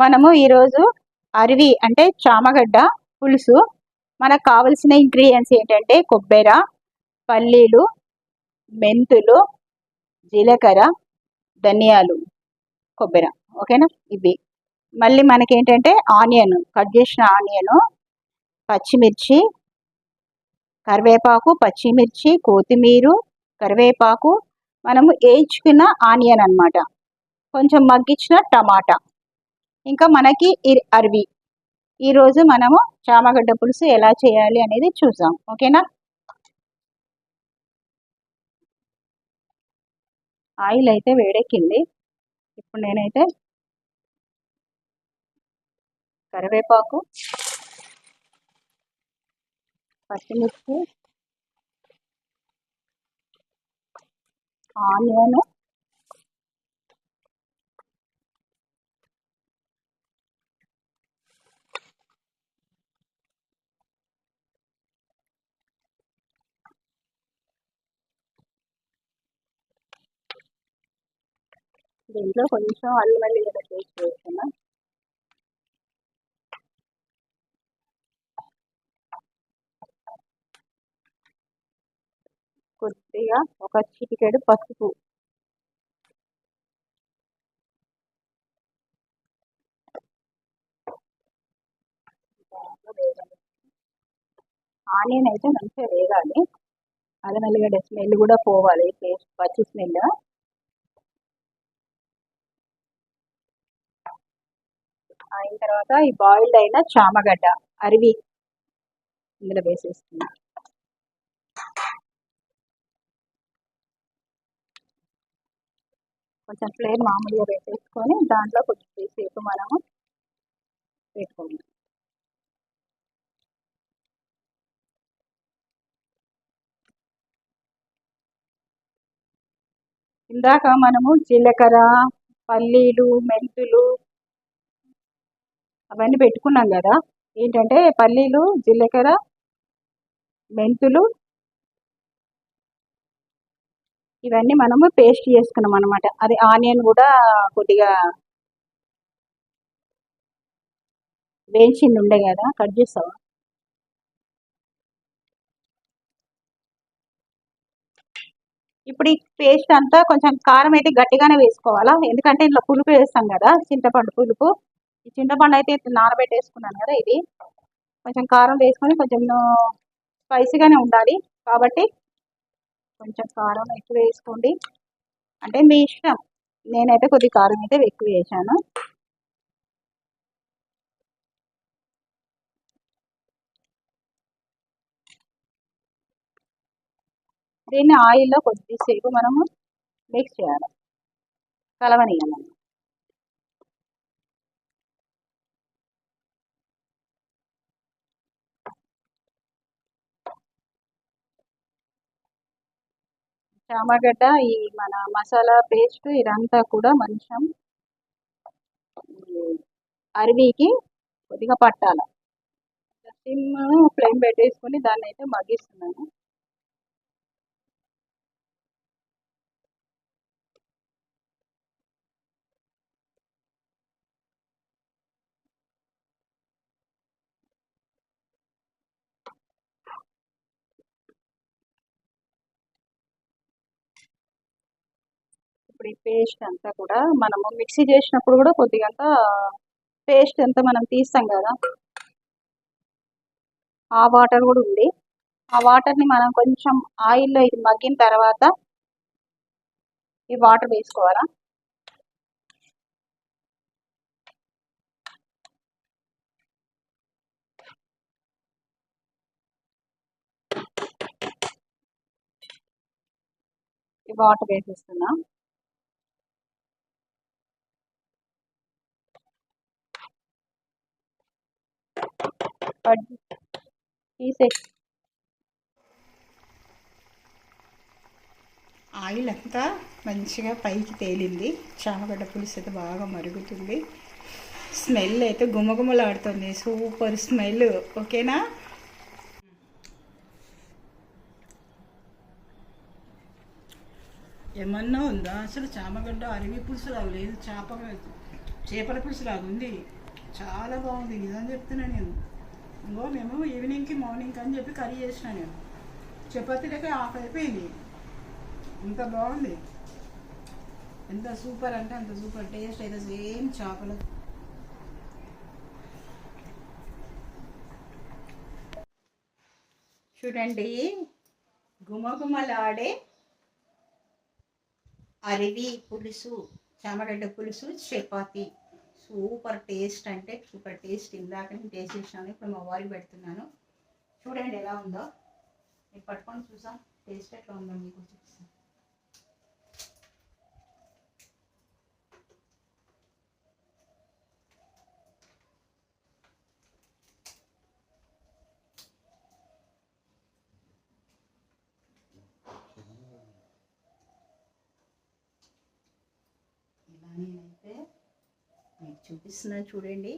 మనము ఈరోజు అరివి అంటే చామగడ్డ పులుసు. మనకు కావలసిన ఇంగ్రీడియంట్స్ ఏంటంటే కొబ్బెర పల్లీలు మెంతులు జీలకర్ర ధనియాలు కొబ్బెర. ఓకేనా? ఇవి. మళ్ళీ మనకి ఏంటంటే ఆనియన్ కట్ చేసిన ఆనియన్ పచ్చిమిర్చి కరివేపాకు పచ్చిమిర్చి కొత్తిమీర కరివేపాకు. మనము వేయించుకున్న ఆనియన్ అన్నమాట కొంచెం మగ్గించిన టమాటా. ఇంకా మనకి ఇర్ అరవి. ఈరోజు మనము చామగడ్డ పులుసు ఎలా చేయాలి అనేది చూద్దాం. ఓకేనా? ఆయిల్ అయితే వేడెక్కింది. ఇప్పుడు నేనైతే కరివేపాకు పచ్చిమిర్చి ఆనియన్ దీంట్లో కొంచెం అల్లం వెల్లిగడ్డ పేస్ట్ వేస్తున్నా కొద్దిగా ఒక చిటికెడు పసుపు. ఆనియన్ అయితే మంచిగా వేగాలి. అల్లం వెల్లిగడ్డ స్మెల్ కూడా పోవాలి పేస్ట్ పచ్చి స్మెల్. అయిన తర్వాత ఈ బాయిల్డ్ అయిన చామగడ్డ అరివి ఇందులో వేసేస్తున్నా. కొంచెం ఫ్లేమ్ మామూలుగా వేసేసుకొని దాంట్లో కొంచెం సేపు మనము పెట్టుకుందాం ఇందాక మనము జీలకర్ర పల్లీలు మెంతులు అవన్నీ పెట్టుకున్నాం కదా. ఏంటంటే పల్లీలు జీలకర్ర మెంతులు ఇవన్నీ మనము పేస్ట్ చేసుకున్నాం అనమాట అది ఆనియన్ కూడా కొద్దిగా వేయించింది ఉండే కదా. కట్ చేస్తావా? ఇప్పుడు ఈ పేస్ట్ అంతా కొంచెం కారం అయితే గట్టిగానే వేసుకోవాలా? ఎందుకంటే ఇంట్లో పులుపు వేస్తాం కదా చింతపండు పులుపు. ఈ చింతపండు అయితే నానబెట్టేసుకున్నాను కదా ఇది. కొంచెం కారం వేసుకొని కొంచెం స్పైసీగానే ఉండాలి. కాబట్టి కొంచెం కారం ఎక్కువ వేసుకోండి. అంటే మీ ఇష్టం. నేనైతే కొద్ది కారం అయితే ఎక్కువ వేసాను. దీన్ని ఆయిల్లో కొద్దిసేపు మనము మిక్స్ చేయాలి. కలవనియాలి చామగడ్డ ఈ మన మసాలా పేస్ట్ ఇదంతా కూడా మంచం అరవికి కొద్దిగా పట్టాలి. సిమ్ ఫ్లేమ్ పెట్టేసుకొని దాన్ని అయితే మగ్గిస్తున్నాను. ఇప్పుడు ఈ పేస్ట్ అంతా కూడా మనము మిక్సీ చేసినప్పుడు కూడా కొద్దిగా పేస్ట్ అంతా మనం తీస్తాం కదా ఆ వాటర్ కూడా ఉంది. ఆ వాటర్ని మనం కొంచెం ఆయిల్లో ఇది మగ్గిన తర్వాత ఈ వాటర్ వేసుకోవాలా? ఈ వాటర్ వేసేస్తున్నా. తీసే ఆయిల్ అంతా మంచిగా పైకి తేలింది. చామగడ్డ పులుసు అయితే బాగా మరుగుతుంది. స్మెల్ అయితే గుమగుమలాడుతుంది. Super smell. ఓకేనా? ఏమన్నా ఉందా? అసలు చామగడ్డ అరివి పులుసు లేదు చేప చేపల పులుసు లాగా ఉంది. చాలా బాగుంది. నిజం చెప్తున్నా నేను. ఇంకో మేము ఈవినింగ్కి మార్నింగ్కి అని చెప్పి కర్రీ చేసిన నేను. చపాతీలకి ఆఫ్ అయిపోయింది. ఇంత బాగుంది. ఎంత సూపర్ అంటే అంత సూపర్ టేస్ట్ అయితే సేమ్ చేపలు. చూడండి. గుమగుమలాడే అరివి పులుసు చామగడ్డ పులుసు చపాతి. సూపర్ టేస్ట్ అంటే సూపర్ టేస్ట్ ఇందాక నేను టేస్ట్ చేసినాను ఇప్పుడు మా వారికి పెడుతున్నాను. చూడండి ఎలా ఉందో. మీరు పట్టుకొని చూసాం టేస్ట్ ఎట్లా ఉందో మీకు చూపిస్తాను ఇలా నేనైతే మీకు చూపిస్తున్నా చూడండి.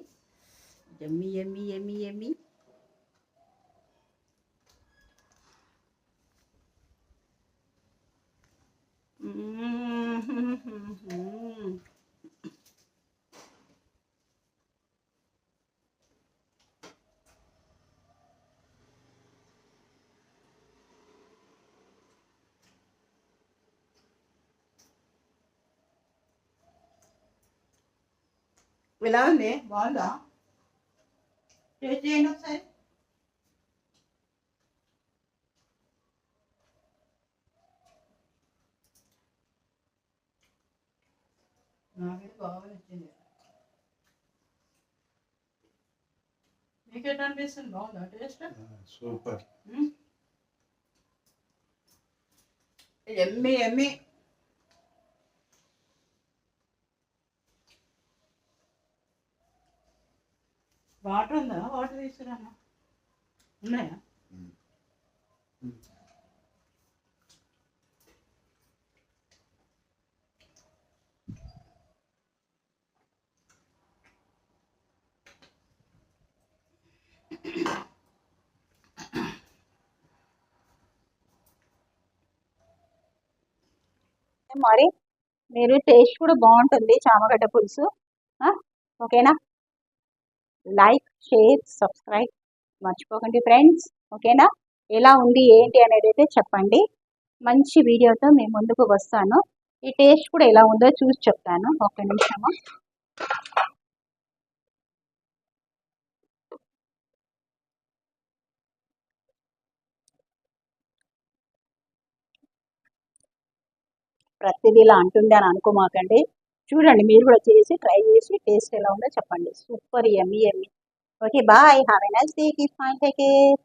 ఎమ్మి ఎమ్మి ఎమ్మి ఎమ్మి మ్మ్. ఎలా ఉంది బాగుందా టేస్ట్ చేయండి ఒకసారి నాకైతే బాగా నచ్చింది మీకు ఎట్లా అనిపిస్తుంది బాగుందా టేస్ట్ సూపర్ ఎమ్మి ఎమ్మి వాటర్ ఉందా? వాటర్ తీసుకురానా? ఉన్నాయా? మరి మీరు టేస్ట్ కూడా బాగుంటుంది చామగడ్డ పులుసు. ఆ? ఓకేనా? Like share subscribe. మర్చిపోకండి ఫ్రెండ్స్. ఓకేనా? ఎలా ఉంది ఏంటి అనేది అయితే చెప్పండి. మంచి వీడియోతో మేము ముందుకు వస్తాను. ఈ టేస్ట్ కూడా ఎలా ఉందో చూసి చెప్తాను. ఒక్క నిమిషము. ప్రతిదీ ఇలా అంటుంది అని అనుకోమాకండి. చూడండి మీరు కూడా చేసి ట్రై చేసి టేస్ట్ ఎలా ఉందో చెప్పండి. సూపర్ ఎమ్మి ఎమ్మి okay bye have a nice day keep fine take care